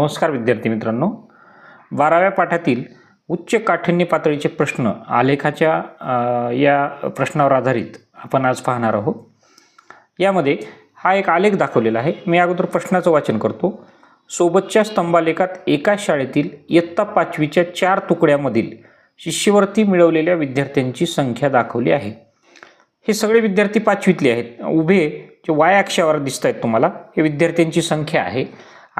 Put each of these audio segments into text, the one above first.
नमस्कार विद्यार्थी मित्रांनो. बाराव्या पाठातील उच्च काठिण्य पातळीचे प्रश्न आलेखाच्या या प्रश्नावर आधारित आपण आज पाहणार आहोत. यामध्ये हा एक आलेख दाखवलेला आहे. मी अगोदर प्रश्नाचं वाचन करतो. सोबतच्या स्तंभालेखात एका शाळेतील इयत्ता पाचवीच्या चार तुकड्यामधील शिष्यवर्ती मिळवलेल्या विद्यार्थ्यांची संख्या दाखवली आहे. हे सगळे विद्यार्थी पाचवीतले आहेत. उभे जे वाय अक्षावर दिसत आहेत तुम्हाला हे विद्यार्थ्यांची संख्या आहे.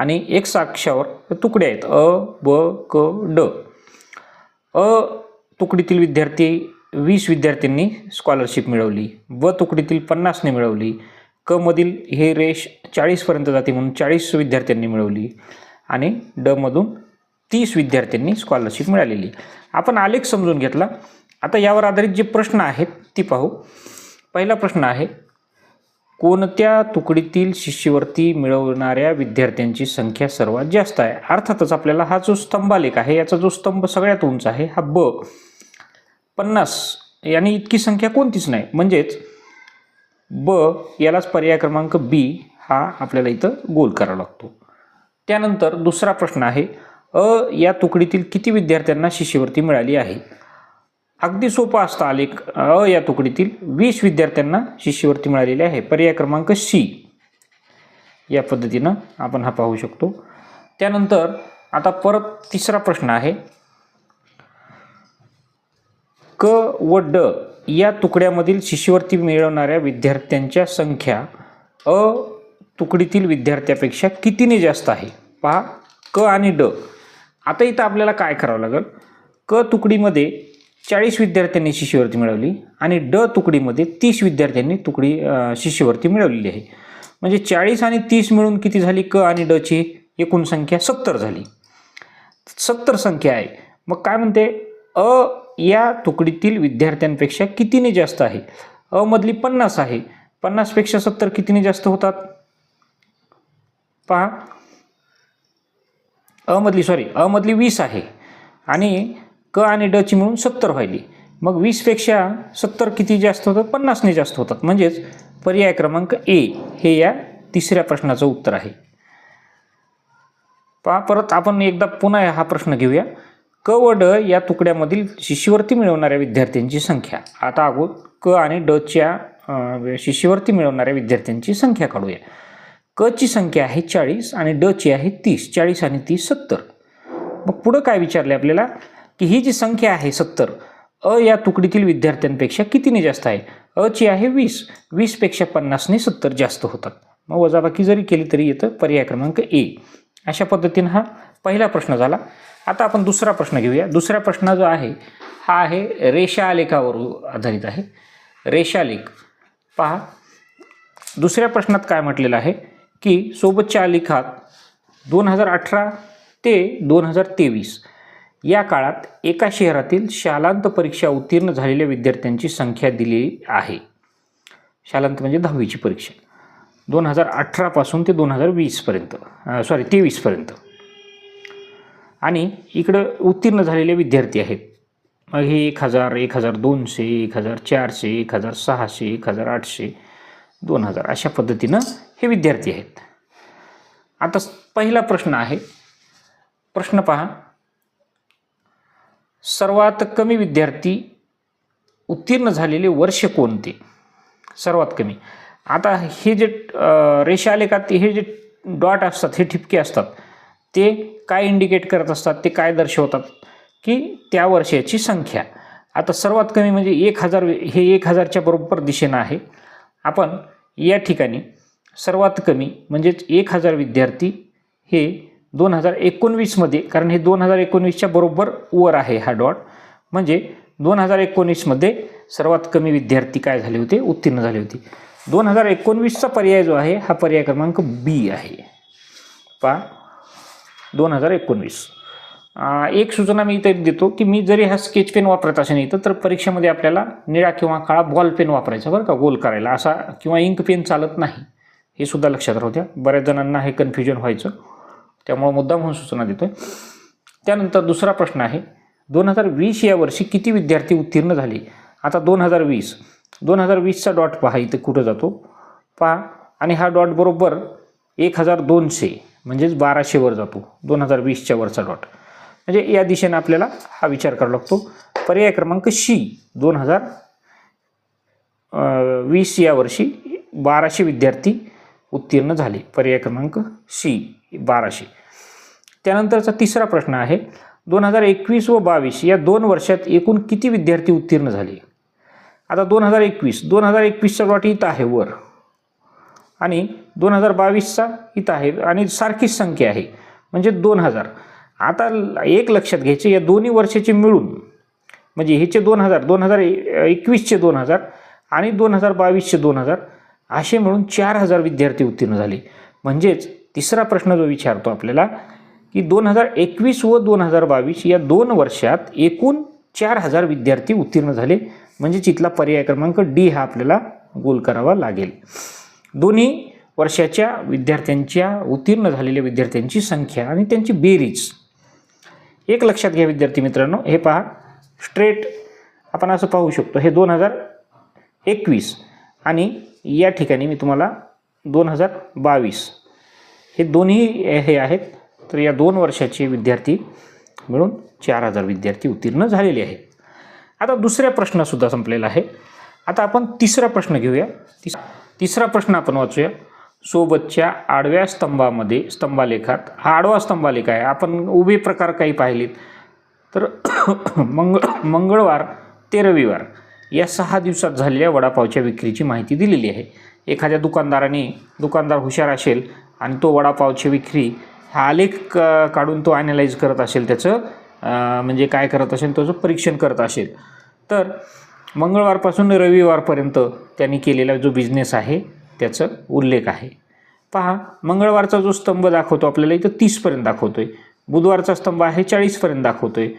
आणि एक्स अक्षावर तुकडे आहेत. अ ब क ड. अ तुकडीतील विद्यार्थी वीस विद्यार्थ्यांनी स्कॉलरशिप मिळवली. ब तुकडीतील पन्नासने मिळवली. क मधील हे रेश चाळीसपर्यंत जाते म्हणून चाळीस विद्यार्थ्यांनी मिळवली. आणि डमधून तीस विद्यार्थ्यांनी स्कॉलरशिप मिळालेली. आपण आलेख समजून घेतला. आता यावर आधारित जे प्रश्न आहेत ती पाहू. पहिला प्रश्न आहे कोणत्या तुकडीतील शिष्यवृत्ती मिळवणाऱ्या विद्यार्थ्यांची संख्या सर्वात जास्त आहे? अर्थातच आपल्याला हा जो स्तंभालेख आहे याचा जो स्तंभ सगळ्यात उंच आहे हा ब. पन्नास. याने इतकी संख्या कोणतीच नाही. म्हणजेच ब यालाच पर्याय क्रमांक बी हा आपल्याला इथं गोल करावा लागतो. त्यानंतर दुसरा प्रश्न आहे अ या तुकडीतील किती विद्यार्थ्यांना शिष्यवृत्ती मिळाली आहे? अगदी सोपा असता आलेख अ या तुकडीतील. वीस विद्यार्थ्यांना शिष्यवृत्ती मिळालेली आहे. पर्याय क्रमांक सी. या पद्धतीनं आपण हा पाहू शकतो. त्यानंतर आता परत तिसरा प्रश्न आहे. क व ड या तुकड्यामधील शिष्यवृत्ती मिळवणाऱ्या विद्यार्थ्यांच्या संख्या अ तुकडीतील विद्यार्थ्यापेक्षा कितीने जास्त आहे? पहा क आणि ड. आता इथं आपल्याला काय करावं लागेल? क तुकडीमध्ये चाळीस विद्यार्थ्यांनी शिष्यवृत्ती मिळवली आणि ड तुकडीमध्ये तीस विद्यार्थ्यांनी तुकडी शिष्यवृत्ती मिळवलेली आहे. म्हणजे चाळीस आणि तीस मिळून किती झाली? क आणि डची एकूण संख्या सत्तर झाली. सत्तर संख्या आहे. मग काय म्हणते? अ या तुकडीतील विद्यार्थ्यांपेक्षा कितीने जास्त आहे? अ मधली पन्नास आहे. पन्नासपेक्षा सत्तर कितीने जास्त होतात? पहा. अ मधली सॉरी अमधली मधली वीस आहे. आणि क आणि डची मिळून सत्तर व्हायली. मग वीसपेक्षा सत्तर किती जास्त होतात? पन्नासने जास्त होतात. म्हणजेच पर्याय क्रमांक ए हे या तिसऱ्या प्रश्नाचं उत्तर आहे. पहा परत आपण एकदा पुन्हा हा प्रश्न घेऊया. क व ड या तुकड्यामधील शिष्यवृत्ती मिळवणाऱ्या विद्यार्थ्यांची संख्या. आता अगो क आणि डच्या शिष्यवृत्ती मिळवणाऱ्या विद्यार्थ्यांची संख्या काढूया. क ची संख्या आहे चाळीस आणि ड ची आहे तीस. चाळीस आणि तीस सत्तर. मग पुढं काय विचारले आपल्याला? की ही जी संख्या आहे सत्तर अ या तुकडीतील विद्यार्थ्यांपेक्षा कितीने जास्त आहे? अ ची आहे वीस. वीसपेक्षा पन्नासने सत्तर जास्त होतात. मग वजाबाकी जरी केली तरी येतं पर्याय क्रमांक ए. अशा पद्धतीनं हा पहिला प्रश्न झाला. आता आपण दुसरा प्रश्न घेऊया. दुसरा प्रश्न जो आहे हा आहे रेषालेखावर आधारित आहे. रेषालेख. पहा. दुसऱ्या प्रश्नात काय म्हटलेलं आहे की सोबतच्या आलेखात दोन हजार अठरा ते दोन हजार तेवीस या काळात एका शहरातील शालांत परीक्षा उत्तीर्ण झालेल्या विद्यार्थ्यांची संख्या दिली आहे. शालांत म्हणजे दहावीची परीक्षा. दोन हजार अठरापासून ते दोन हजार वीसपर्यंत सॉरी तेवीसपर्यंत आणि इकडं उत्तीर्ण झालेले विद्यार्थी आहेत. मग हे एक हजार एक हजार दोनशे एक हजार चारशे एक हजार सहाशे एक हजार आठशे दोन हजार अशा पद्धतीनं हे विद्यार्थी आहेत. आता स- पहिला प्रश्न आहे. प्रश्न पहा. सर्वात कमी विद्यार्थी उत्तीर्ण झालेले वर्ष कोणते? सर्वात कमी. आता हे जे अ, रेषा आलेखात हे जे डॉट असतात हे ठिपके असतात ते काय इंडिकेट करत असतात ते काय दर्शवतात? की त्या वर्षाची संख्या. आता सर्वात कमी म्हणजे एक हजार हे एक हजारच्या बरोबर दिशेनं आहे. आपण या ठिकाणी सर्वात कमी म्हणजेच एक हजार विद्यार्थी हे दोन हजार एकोणवीसमध्ये कारण हे दोन हजार एकोणवीसच्या बरोबर वर आहे हा डॉट. म्हणजे दोन हजार एकोणीसमध्ये सर्वात कमी विद्यार्थी काय झाले होते? उत्तीर्ण झाले होते. दोन हजार एकोणवीसचा पर्याय जो आहे हा पर्याय क्रमांक बी आहे. पा दोन हजार एकोणवीस. एक सूचना मी इथे देतो की मी जरी हा स्केच पेन वापरत असेल इथं तर परीक्षेमध्ये आपल्याला निळा किंवा काळा बॉल पेन वापरायचा बरं का गोल करायला. असा किंवा इंक पेन चालत नाही. हे सुद्धा लक्षात राहू द्या. बऱ्याच जणांना हे कन्फ्युजन व्हायचं. त्यामुळं मुद्दा म्हणून सूचना देतो त्यानंतर दुसरा प्रश्न आहे दोन हजार वीस या वर्षी किती विद्यार्थी उत्तीर्ण झाले? आता दोन हजार वीस दोन हजार वीसचा डॉट पहा इथे कुठं जातो? पहा आणि हा डॉट बरोबर एक हजार दोनशे म्हणजेच बाराशेवर जातो दोन हजार वीसच्या वरचा डॉट. म्हणजे या दिशेनं आपल्याला हा विचार करावा लागतो. पर्याय क्रमांक शी दोन हजार वीस या वर्षी बाराशे विद्यार्थी उत्तीर्ण झाले. पर्याय क्रमांक शी बाराशे. त्यानंतरचा तिसरा प्रश्न आहे दोन हजार एकवीस व बावीस या दोन वर्षात एकूण किती विद्यार्थी उत्तीर्ण झाले? आता दोन हजार एकवीस दोन हजार एकवीसचा डॉट इथं आहे वर. आणि दोन हजार बावीसचा इथं आहे आणि सारखीच संख्या आहे म्हणजे दोन हजार. आता ल- एक लक्षात घ्यायचे या दोन्ही वर्षाचे मिळून म्हणजे ह्याचे दोन हजार दोन हजार एकवीसचे दोन हजार आणि दोन हजार बावीसचे दोन हजार असे मिळून चार हजार विद्यार्थी उत्तीर्ण झाले. म्हणजेच तिसरा प्रश्न जो विचारतो आपल्याला की दोन हजार एकवीस व दोन हजार बावीस या दोन वर्षात एकूण चार हजार विद्यार्थी उत्तीर्ण झाले. म्हणजेच इथला पर्याय क्रमांक डी हा आपल्याला गोल करावा लागेल. दोन्ही वर्षाच्या विद्यार्थ्यांच्या उत्तीर्ण झालेल्या विद्यार्थ्यांची संख्या आणि त्यांची बेरीज. एक लक्षात घ्या विद्यार्थी मित्रांनो हे पहा. स्ट्रेट आपण असं पाहू शकतो हे दोन हजार एकवीस आणि या ठिकाणी मी तुम्हाला दोन हजार बावीस हे दोन्ही हे आहेत. तर या दोन वर्षाचे विद्यार्थी मिळून चार हजार विद्यार्थी उत्तीर्ण झालेले आहेत. आता दुसऱ्या प्रश्नसुद्धा संपलेला आहे. आता आपण तिसरा प्रश्न घेऊया. तिस तिसरा प्रश्न आपण वाचूया. सोबतच्या आडव्या स्तंभामध्ये स्तंभालेखात हा आडवा स्तंभालेख आहे. आपण उभे प्रकार काही पाहिलेत. तर मंग मंगळवार ते रविवार या सहा दिवसात झालेल्या वडापावच्या विक्रीची माहिती दिलेली आहे. एखाद्या दुकानदाराने दुकानदार हुशार असेल आणि तो वडापावची विक्री हा आलेख क- काढून तो ॲनालाइज करत असेल त्याचं म्हणजे काय करत असेल त्याचं परीक्षण करत असेल. तर मंगळवारपासून रविवारपर्यंत त्यांनी केलेला जो बिझनेस आहे त्याचं उल्लेख आहे. पहा मंगळवारचा जो स्तंभ दाखवतो आपल्याला इथं तीसपर्यंत दाखवतो आहे बुधवारचा स्तंभ आहे चाळीसपर्यंत दाखवतो आहे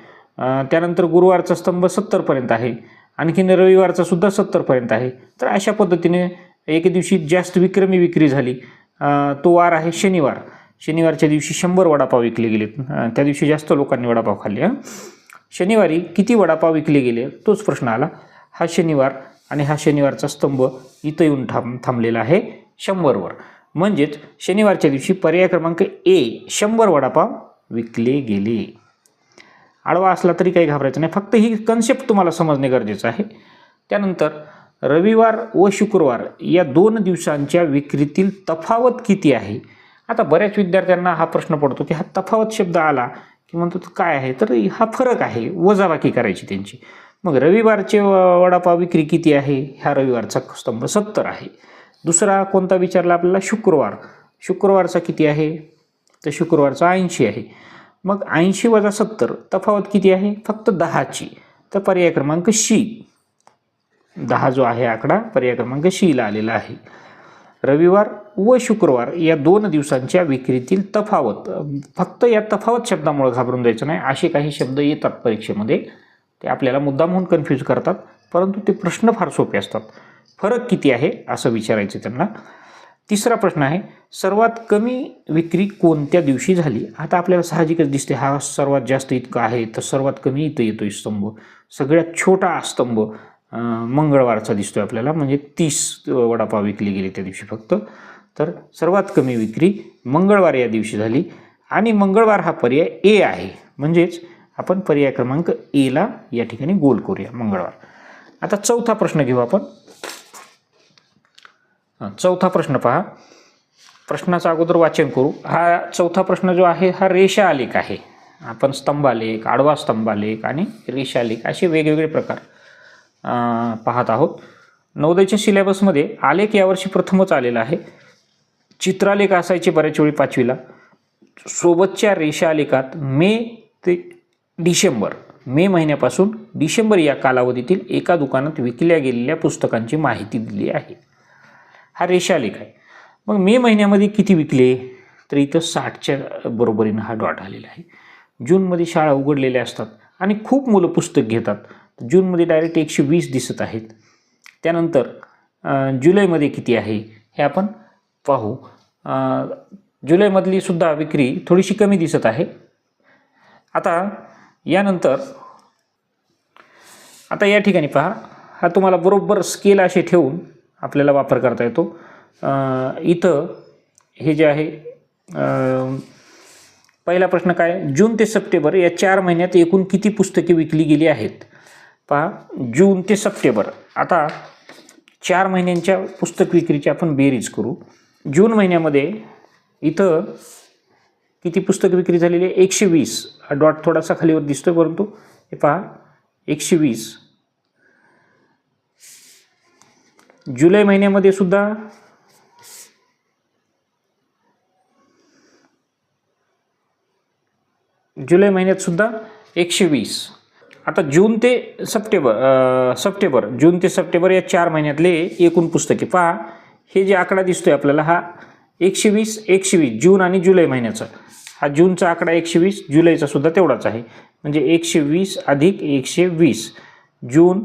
त्यानंतर गुरुवारचा स्तंभ सत्तरपर्यंत आहे. आणखीन रविवारचा सुद्धा सत्तरपर्यंत आहे. तर अशा पद्धतीने एके दिवशी जास्त विक्रमी विक्री झाली. तो वार आहे शनिवार. शनिवारच्या दिवशी शंभर वडापाव विकले गेले. त्या दिवशी जास्त लोकांनी वडापाव खाल्ले शनिवारी किती वडापाव विकले गेले? तोच प्रश्न आला. हा शनिवार आणि हा शनिवारचा स्तंभ इथं येऊन थांब थांबलेला आहे शंभरवर. म्हणजेच शनिवारच्या दिवशी पर्याय क्रमांक ए शंभर वडापाव विकले गेले. आडवा असला तरी काही घाबरायचं नाही. फक्त ही कन्सेप्ट तुम्हाला समजणे गरजेचं आहे. त्यानंतर रविवार व शुक्रवार या दोन दिवसांच्या विक्रीतील तफावत किती आहे? आता बऱ्याच विद्यार्थ्यांना हा प्रश्न पडतो की हा तफावत शब्द आला की म्हणतो काय आहे? तर हा फरक आहे वजाबाकी करायची त्यांची. मग रविवारचे वडापाव विक्री किती आहे? ह्या रविवारचा स्तंभ सत्तर आहे. दुसरा कोणता विचारला आपल्याला? शुक्रवार. शुक्रवारचा किती आहे? तर शुक्रवारचा ऐंशी आहे. मग ऐंशी वजा सत्तर तफावत किती आहे? फक्त दहाची. तर पर्याय क्रमांक शी. दहा जो आहे आकडा पर्याय क्रमांक शीला आलेला आहे. रविवार व शुक्रवार या दोन दिवसांच्या विक्रीतील तफावत फक्त या तफावत शब्दामुळे घाबरून जायचं नाही असे काही शब्द येतात परीक्षेमध्ये. ते आपल्याला मुद्दामहून कन्फ्यूज करतात परंतु ते प्रश्न फार सोपे असतात. फरक किती आहे असं विचारायचं त्यांना. तिसरा प्रश्न आहे सर्वात कमी विक्री कोणत्या दिवशी झाली? आता आपल्याला साहजिकच दिसते हा सर्वात जास्त इतका आहे तर सर्वात कमी इथं येतोय स्तंभ. सगळ्यात छोटा स्तंभ. मंगळवारचा मंगळवारचा आहे आपल्याला. म्हणजे तीस वडापाव विकले गेली त्या दिवशी फक्त. तर सर्वात कमी विक्री मंगळवार या दिवशी झाली. आणि मंगळवार हा पर्याय ए आहे. म्हणजेच आपण पर्याय क्रमांक एला या ठिकाणी गोल करूया मंगळवार. आता चौथा प्रश्न घेऊ आपण. चौथा प्रश्न पहा. प्रश्नाचं अगोदर वाचन करू. हा चौथा प्रश्न जो आहे हा रेषा आलेख आहे. आपण स्तंभालेख आडवा स्तंभालेख आणि रेषालेख असे वेगवेगळे प्रकार. पाहत आहोत. नवोदयच्या सिलेबसमध्ये आलेख यावर्षी प्रथमच आलेला आहे. चित्रालेख असायचे बऱ्याच वेळी पाचवीला. सोबतच्या रेषालेखात मे ते डिसेंबर मे महिन्यापासून डिसेंबर या कालावधीतील एका दुकानात विकल्या गेलेल्या पुस्तकांची माहिती दिली आहे. हा रेषालेख आहे. मग मे महिन्यामध्ये किती विकले? तर इथं साठच्या बरोबरीनं हा डॉट आलेला आहे. जूनमध्ये शाळा उघडलेल्या असतात आणि खूप मुलं पुस्तक घेतात. जूनमध्ये डायरेक्ट एकशे वीस दिसत आहेत. त्यानंतर जुलैमध्ये किती आहे हे आपण पाहू. जुलैमधलीसुद्धा जुलैमधली सुद्धा विक्री थोडीशी कमी दिसत आहे. आता यानंतर आता या ठिकाणी पहा. हा तुम्हाला बरोबर स्केल असे ठेवून आपल्याला वापर करता येतो. इथं हे जे आहे पहिला प्रश्न काय? जून ते सप्टेंबर या चार महिन्यात एकूण किती पुस्तके विकली गेली आहेत? पहा जून ते सप्टेंबर. आता चार महिन्यांच्या पुस्तक विक्रीची आपण बेरीज करू. जून महिन्यामध्ये इथं किती पुस्तक विक्री झालेली आहे? एकशे वीस. हा डॉट थोडासा खालीवर दिसतो परंतु हे पहा एकशे वीस. जुलै महिन्यामध्ये सुद्धा जुलै महिन्यात सुद्धा एकशे वीस. आता जून ते सप्टेंबर सप्टेंबर जून ते सप्टेंबर या चार महिन्यातले एकूण पुस्तके पहा. हे जे आकडा दिसतोय आपल्याला हा एकशे वीस एकशे वीस जून आणि जुलै महिन्याचा. हा जूनचा आकडा एकशे वीस जुलैचा सुद्धा तेवढाच आहे. म्हणजे एकशे वीस अधिक एकशे वीस जून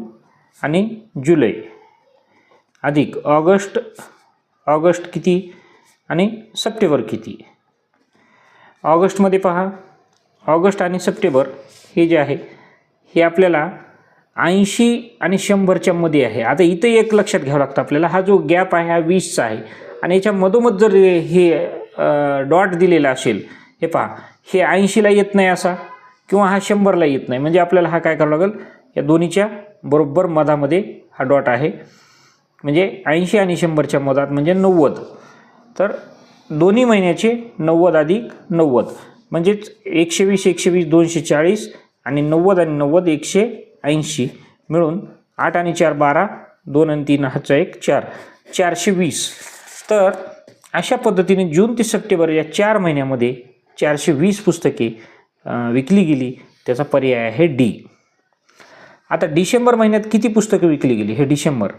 आणि जुलै अधिक ऑगस्ट ऑगस्ट किती आणि सप्टेंबर किती? ऑगस्टमध्ये पहा. ऑगस्ट आणि सप्टेंबर हे जे आहे हे आपल्याला ऐंशी आणि शंभरच्या मध्ये आहे. आता इथं एक लक्षात घ्यावं लागतं आपल्याला. हा जो गॅप आहे हा वीसचा आहे. आणि याच्या मधोमध जर हे डॉट दिलेला असेल हे पहा. हे ऐंशीला येत नाही असा किंवा हा शंभरला येत नाही. म्हणजे आपल्याला हा काय करावं लागेल? या दोन्हीच्या बरोबर मधामध्ये हा डॉट आहे. म्हणजे ऐंशी आणि शंभरच्या मधात म्हणजे नव्वद. तर दोन्ही महिन्याचे नव्वद अधिक नव्वद. म्हणजेच एकशे वीस एकशे वीस दोनशे चाळीस आणि नव्वद आणि नव्वद एकशे ऐंशी. मिळून आठ आणि चार बारा दोन आणि तीन हाचा एक चार. चारशे वीस. तर अशा पद्धतीने जून ते सप्टेंबर या चार महिन्यामध्ये चारशे वीस पुस्तके विकली गेली. त्याचा पर्याय आहे डी. आता डिसेंबर महिन्यात किती पुस्तकं विकली गेली? हे डिसेंबर.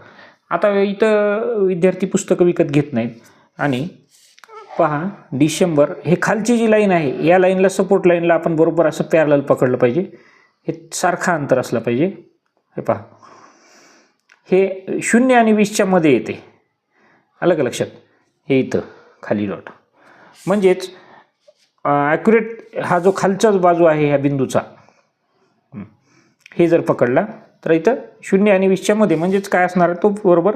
आता इथं विद्यार्थी पुस्तकं विकत घेत नाहीत. आणि पहा डिसेंबर हे खालची जी लाईन आहे या लाईनला सपोर्ट लाईनला आपण बरोबर असं पॅरल पकडलं पाहिजे. हे सारखा अंतर असलं पाहिजे. हे पहा. हे शून्य आणि वीसच्या मध्ये येते. आलं का लक्षात? हे इथं खाली डॉट म्हणजेच ॲक्युरेट हा जो खालचाच बाजू आहे ह्या बिंदूचा हे जर पकडला तर इथं शून्य आणि वीसच्या मध्ये म्हणजेच काय असणार? तो बरोबर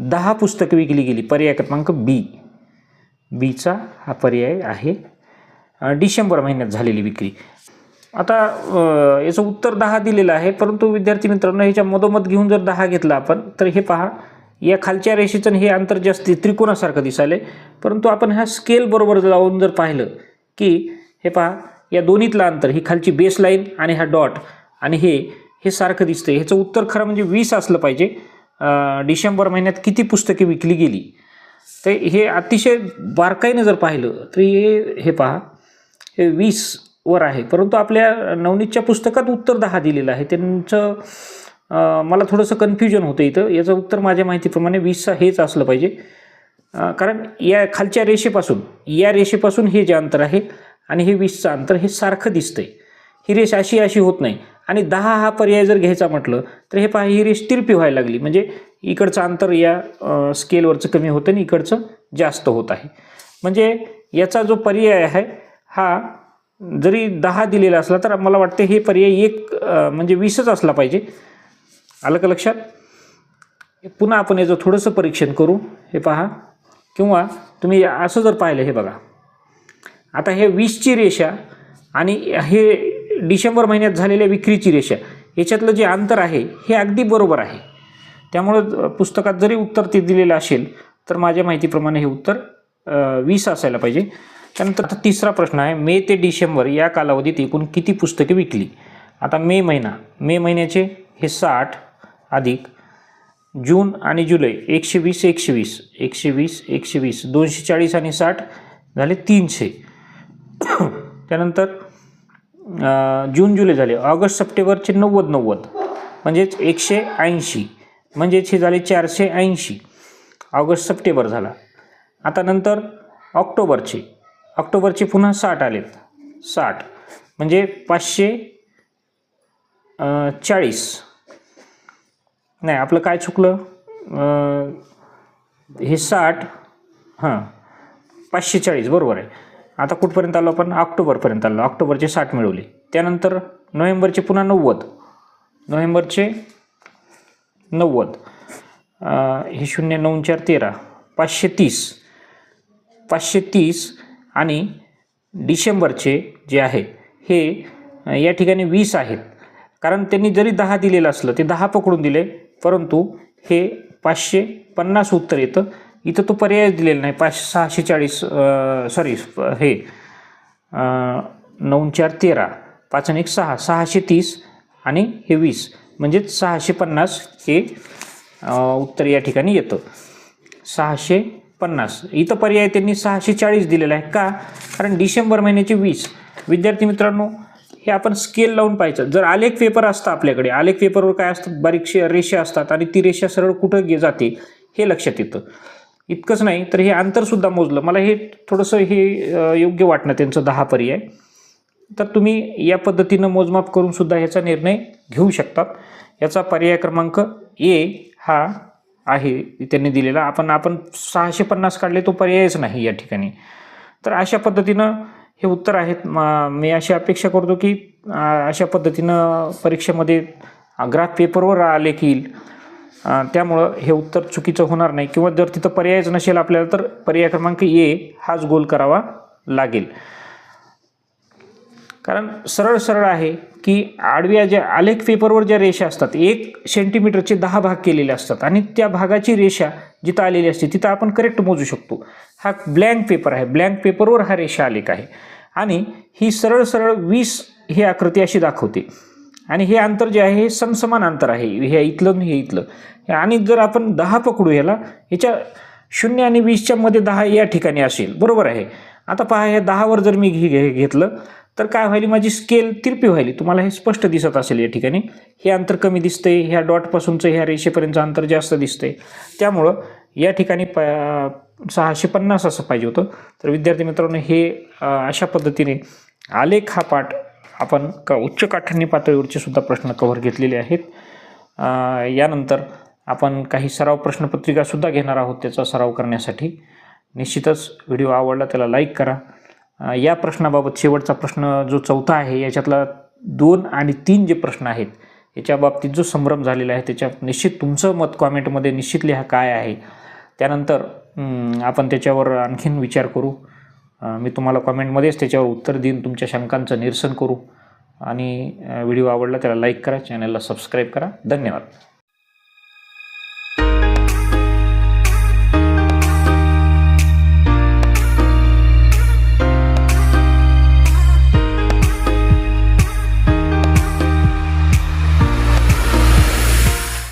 दहा पुस्तकं विकली गेली पर्याय क्रमांक बी बीचा हा पर्याय आहे. डिसेंबर महिन्यात झालेली विक्री. आता याचं उत्तर दहा दिलेलं आहे परंतु विद्यार्थी मित्रांनो ह्याच्या मधोमध घेऊन जर दहा घेतला आपण तर हे पहा या खालच्या रेषेचं हे अंतर जास्त त्रिकोणासारखं दिसाले परंतु आपण ह्या स्केल बरोबर लावून जर पाहिलं की हे पहा या दोन्हीतलं अंतर ही खालची बेस लाईन आणि हा डॉट आणि हे हे सारखं दिसतं ह्याचं उत्तर खरं म्हणजे वीस असलं पाहिजे. डिसेंबर महिन्यात किती पुस्तके विकली गेली? ते हे अतिशय बारकाईनं जर पाहिलं तर हे हे पहा हे वीस वर आहे. परंतु आपल्या नवनीतच्या पुस्तकात उत्तर दहा दिलेलं आहे. त्यांचं मला थोडंसं कन्फ्युजन होतं इथं. याचं उत्तर माझ्या माहितीप्रमाणे वीसचा हेच असलं पाहिजे. कारण या खालच्या रेषेपासून या रेषेपासून हे जे अंतर आहे आणि हे वीसचं अंतर हे सारखं दिसतंय. ही रेष अशी अशी होत नाही. आणि दहा हा पर्याय जर घ्यायचा म्हटलं तर हे पहा ही रेष तिरपी व्हायला लागली. म्हणजे इकडचं अंतर या स्केलवरचं कमी होतं आणि इकडचं जास्त होत आहे. म्हणजे याचा जो पर्याय आहे हा जरी दहा दिलेला असला तर मला वाटते हे पर्याय एक म्हणजे वीसच असला पाहिजे. आलं का लक्षात? पुन्हा आपण याचं थोडंसं परीक्षण करू. हे पहा. किंवा तुम्ही असं जर पाहिलं हे बघा. आता हे वीसची रेषा आणि हे डिसेंबर महिन्यात झालेल्या विक्रीची रेषा. याच्यातलं जे अंतर आहे हे अगदी बरोबर आहे. त्यामुळं पुस्तकात जरी उत्तर ते दिलेलं असेल तर माझ्या माहितीप्रमाणे हे उत्तर वीस असायला पाहिजे. त्यानंतर तिसरा प्रश्न आहे मे ते डिसेंबर या कालावधीत एकूण किती पुस्तके विकली? आता मे महिना मे महिन्याचे हे साठ अधिक जून आणि जुलै एकशे वीस एकशे वीस एकशे वीस एकशे वीस दोनशे चाळीस आणि साठ झाले तीनशे. त्यानंतर जून जुलै झाले. ऑगस्ट सप्टेंबरचे नव्वद नव्वद. म्हणजेच एकशे ऐंशी. म्हणजेच हे झाले चारशे ऐंशी. ऑगस्ट सप्टेंबर झाला. आता नंतर ऑक्टोबरचे. ऑक्टोबरचे पुन्हा साठ आलेत. साठ. म्हणजे पाचशे चाळीस. नाही आपलं काय चुकलं? हे साठ. हां. पाचशे चाळीस. बरोबर आहे. आता कुठपर्यंत आलो आपण? ऑक्टोबरपर्यंत आलो. ऑक्टोबरचे साठ मिळवले. त्यानंतर नोव्हेंबरचे पुन्हा नव्वद. नोव्हेंबरचे नव्वद. हे शून्य नऊ चार तेरा. पाचशे तीस. पाचशे तीस आणि डिसेंबरचे जे आहे हे या ठिकाणी वीस आहेत. कारण त्यांनी जरी दहा दिलेलं असलं ते दहा पकडून दिले परंतु हे पाचशे पन्नास उत्तर येतं. इथं तो पर्याय दिलेला नाही. पाचशे सहाशे चाळीस सॉरी हे नऊ चार तेरा पाच आणि एक सहा सहाशे तीस आणि हे वीस. म्हणजेच सहाशे पन्नास हे उत्तर या ठिकाणी येतं. सहाशे पन्नास. इथं पर्याय त्यांनी सहाशे चाळीस दिलेला आहे. का? कारण डिसेंबर महिन्याचे वीस. विद्यार्थी मित्रांनो हे आपण स्केल लावून पाहायचं. जर आलेख पेपर असतं आपल्याकडे आलेख पेपरवर काय असतात बारीकशे रेषा असतात आणि ती रेषा सरळ कुठं जाते? हे लक्षात येतं. इतकंच नाही तर हे अंतरसुद्धा मोजलं. मला हे थोडंसं हे योग्य वाटणं त्यांचं दहा पर्याय. तर तुम्ही या पद्धतीनं मोजमाप करूनसुद्धा ह्याचा निर्णय घेऊ शकतात याचा पर्याय क्रमांक ए हा आहे त्यांनी दिलेला. आपण आपण सहाशे पन्नास काढले तो पर्यायच नाही या ठिकाणी. तर अशा पद्धतीनं हे उत्तर आहेत. मी अशी अपेक्षा करतो की अशा पद्धतीनं परीक्षेमध्ये ग्राफ पेपरवर आले की त्यामुळं हे उत्तर चुकीचं होणार नाही. किंवा जर तिथं पर्यायच नसेल आपल्याला तर पर्याय क्रमांक ए हाच गोल करावा लागेल. कारण सरळ सरळ आहे की आडव्या ज्या आलेख पेपरवर ज्या रेषा असतात एक सेंटीमीटरचे दहा भाग केलेले असतात आणि त्या भागाची रेषा जिथं आलेली असते तिथं आपण करेक्ट मोजू शकतो. हा ब्लँक पेपर आहे. ब्लँक पेपरवर हा रेषा आलेख आहे. आणि ही सरळ सरळ वीस ही आकृती अशी दाखवते. आणि हे अंतर जे आहे हे समसमान अंतर आहे. हे इथलं हे इथलं. आणि जर आपण दहा पकडू ह्याला ह्याच्या शून्य आणि वीसच्या मध्ये दहा या ठिकाणी असेल. बरोबर आहे. आता पहा हे दहावर जर मी घे घे- घेतलं तर काय व्हायली? माझी स्केल तिरपी व्हायली. तुम्हाला हे स्पष्ट दिसत असेल या ठिकाणी. हे अंतर कमी दिसतंय. ह्या डॉटपासूनचं ह्या रेषेपर्यंतचं अंतर जास्त दिसतंय. त्यामुळं या ठिकाणी प सहाशे पन्नास असं पाहिजे होतं. तर विद्यार्थी मित्रांनो हे अशा पद्धतीने आलेख हा पाठ आपण क उच्च काठिण्य पातळीवरचे सुद्धा प्रश्न कव्हर घेतलेले आहेत. यानंतर आपण काही सराव प्रश्नपत्रिकासुद्धा घेणार आहोत त्याचा सराव करण्यासाठी. निश्चितच व्हिडिओ आवडला त्याला लाईक करा. या प्रश्नाबाबत शेवटचा प्रश्न जो चौथा आहे याच्यातला दोन आणि तीन जे प्रश्न आहेत याच्या बाबतीत जो संभ्रम झालेला आहे त्याच्या निश्चित तुमचं मत कॉमेंटमध्ये निश्चित लिहा काय आहे? त्यानंतर आपण त्याच्यावर आणखीन विचार करू. मी तुम्हाला कॉमेंटमध्येच त्याच्यावर उत्तर देईन. तुमच्या शंकांचं निरसन करू. आणि व्हिडिओ आवडला त्याला लाईक करा चॅनलला सबस्क्राईब करा. धन्यवाद.